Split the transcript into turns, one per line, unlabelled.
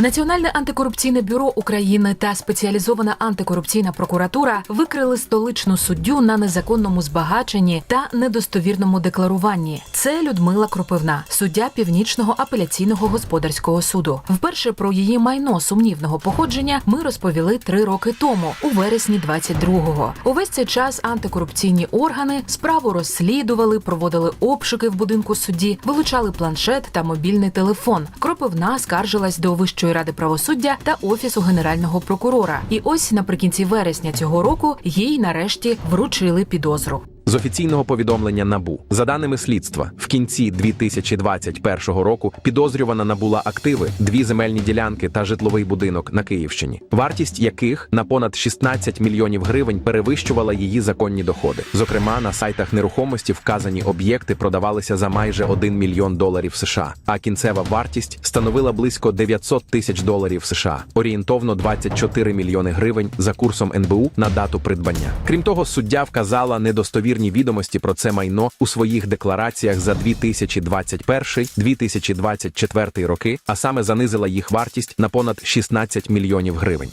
Національне антикорупційне бюро України та спеціалізована антикорупційна прокуратура викрили столичну суддю на незаконному збагаченні та недостовірному декларуванні. Це Людмила Кропивна, суддя Північного апеляційного господарського суду. Вперше про її майно сумнівного походження ми розповіли три роки тому, у вересні 22-го. Увесь цей час антикорупційні органи справу розслідували, проводили обшуки в будинку судді, вилучали планшет та мобільний телефон. Кропивна скаржилась до Вищої ради правосуддя та офісу генерального прокурора. І ось наприкінці вересня цього року їй нарешті вручили підозру.
З офіційного повідомлення НАБУ за даними слідства, в кінці 2021 року підозрювана набула активи, дві земельні ділянки та житловий будинок на Київщині, вартість яких на понад 16 мільйонів гривень перевищувала її законні доходи. Зокрема, на сайтах нерухомості вказані об'єкти продавалися за майже 1 мільйон доларів США, а кінцева вартість становила близько 900 тисяч доларів США, орієнтовно 24 мільйони гривень за курсом НБУ на дату придбання. Крім того, суддя вказала недостовірні відомості про це майно у своїх деклараціях за 2021-2024 роки, а саме занизила їх вартість на понад 16 мільйонів гривень.